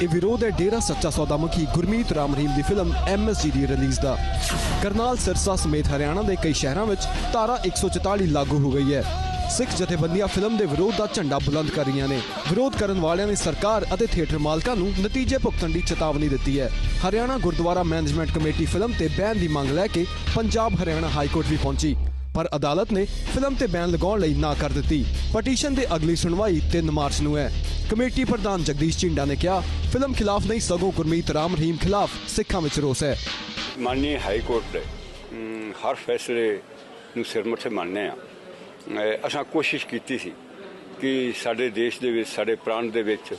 ਇਹ ਵਿਰੋਧ ਹੈ ਡੇਰਾ ਸੱਚਾ ਸੌਦਾ ਮੁਖੀ ਗੁਰਮੀਤ ਰਾਮ ਰਹੀਮ ਦੀ ਫਿਲਮ ਐਮਐਸਜੀ ਦੀ ਰਿਲੀਜ਼ ਦਾ। ਕਰਨਾਲ ਸਿਰਸਾ ਸਮੇਤ ਹਰਿਆਣਾ ਦੇ ਕਈ ਸ਼ਹਿਰਾਂ ਵਿੱਚ ਧਾਰਾ 144 ਲਾਗੂ ਹੋ ਗਈ ਹੈ। ਸਿੱਖ ਜਥੇਬੰਦੀਆਂ ਫਿਲਮ ਦੇ ਵਿਰੋਧ ਦਾ ਝੰਡਾ ਬੁਲੰਦ ਕਰ ਰਹੀਆਂ ਨੇ। ਵਿਰੋਧ ਕਰਨ ਵਾਲਿਆਂ ਨੇ ਸਰਕਾਰ ਅਤੇ ਥੀਏਟਰ ਮਾਲਕਾਂ ਨੂੰ ਨਤੀਜੇ ਭੁਗਤਣ ਦੀ ਚੇਤਾਵਨੀ ਦਿੱਤੀ ਹੈ। Haryana Gurdwara management committee film ਤੇ ਬੈਨ ਦੀ ਮੰਗ ਲੈ ਕੇ ਪੰਜਾਬ ਹਰਿਆਣਾ ਹਾਈ ਕੋਰਟ ਵੀ ਪਹੁੰਚੀ। ਪਰ ਅਦਾਲਤ ਨੇ ਫਿਲਮ ਤੇ ਬੈਨ ਲਗਾਉਣ ਲਈ ਨਾ ਕਰ ਦਿੱਤੀ। ਪਟੀਸ਼ਨ ਦੇ ਅਗਲੀ ਸੁਣਵਾਈ 3 ਮਾਰਚ ਨੂੰ ਹੈ। ਕਮੇਟੀ ਪ੍ਰਧਾਨ ਜਗਦੀਸ਼ ਝਿੰਡਾ ਨੇ ਕਿਹਾ, ਫਿਲਮ ਖਿਲਾਫ ਨਹੀਂ, ਸਗੋਂ ਗੁਰਮੀਤ ਰਾਮ ਰਹੀਮ ਖਿਲਾਫ ਸਿੱਖਾਂ ਵਿੱਚ ਰੋਸ ਹੈ। ਮਾਨनीय ਹਾਈ ਕੋਰਟ ਦੇ ਹਰ ਫੈਸਲੇ ਨੂੰ ਸਿਰ ਮੱਥੇ ਆ ਅਸਾਂ ਕੋਸ਼ਿਸ਼ ਕੀਤੀ ਸੀ ਕਿ ਸਾਡੇ ਦੇਸ਼ ਦੇ ਵਿੱਚ, ਸਾਡੇ ਪ੍ਰਾਂਤ ਦੇ ਵਿੱਚ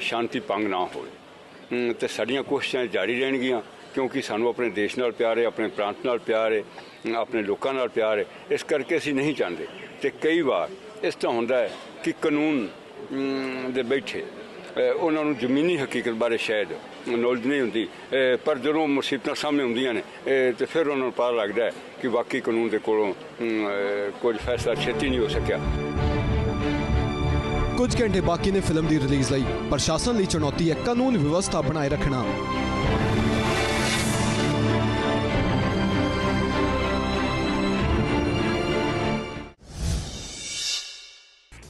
ਸ਼ਾਂਤੀ ਭੰਗ ਨਾ ਹੋਵੇ। ਤੇ ਸਾਡੀਆਂ ਕੋਸ਼ਿਸ਼ਾਂ ਜਾਰੀ ਰਹਿਣਗੀਆਂ। ਕਿਉਂਕਿ ਸਾਨੂੰ ਆਪਣੇ ਦੇਸ਼ ਨਾਲ ਪਿਆਰ ਹੈ ਆਪਣੇ ਪ੍ਰਾਂਤ ਨਾਲ ਪਿਆਰ ਹੈ ਆਪਣੇ ਲੋਕਾਂ ਨਾਲ ਪਿਆਰ ਹੈ। ਇਸ ਕਰਕੇ ਅਸੀਂ ਨਹੀਂ ਚਾਹੁੰਦੇ। ਤੇ ਕਈ ਵਾਰ ਇਸ ਤਰ੍ਹਾਂ ਹੁੰਦਾ ਹੈ ਕਿ ਕਾਨੂੰਨ ਦੇ ਬੈਠੇ ਉਹਨਾਂ ਨੂੰ ਜ਼ਮੀਨੀ ਹਕੀਕਤ ਬਾਰੇ ਸ਼ਾਇਦ ਨੌਲੇਜ ਨਹੀਂ ਹੁੰਦੀ। ਪਰ ਜਦੋਂ ਮੁਸੀਬਤਾਂ ਸਾਹਮਣੇ ਹੁੰਦੀਆਂ ਨੇ ਅਹ ਤੇ ਫਿਰ ਉਹਨਾਂ ਨੂੰ ਪਤਾ ਲੱਗਦਾ ਕਿ ਵਾਕਈ ਕਾਨੂੰਨ ਦੇ ਕੋਲੋਂ ਅਮ, ਕੁਝ ਫੈਸਲਾ ਛੇਤੀ ਨਹੀਂ ਹੋ ਸਕਿਆ। ਕੁਝ ਘੰਟੇ ਬਾਕੀ ਨੇ ਫਿਲਮ ਦੀ ਰਿਲੀਜ਼ ਲਈ। ਪ੍ਰਸ਼ਾਸਨ ਲਈ ਚੁਣੌਤੀ ਹੈ ਕਾਨੂੰਨ ਵਿਵਸਥਾ ਬਣਾਏ ਰੱਖਣਾ।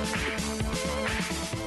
ハハハハ!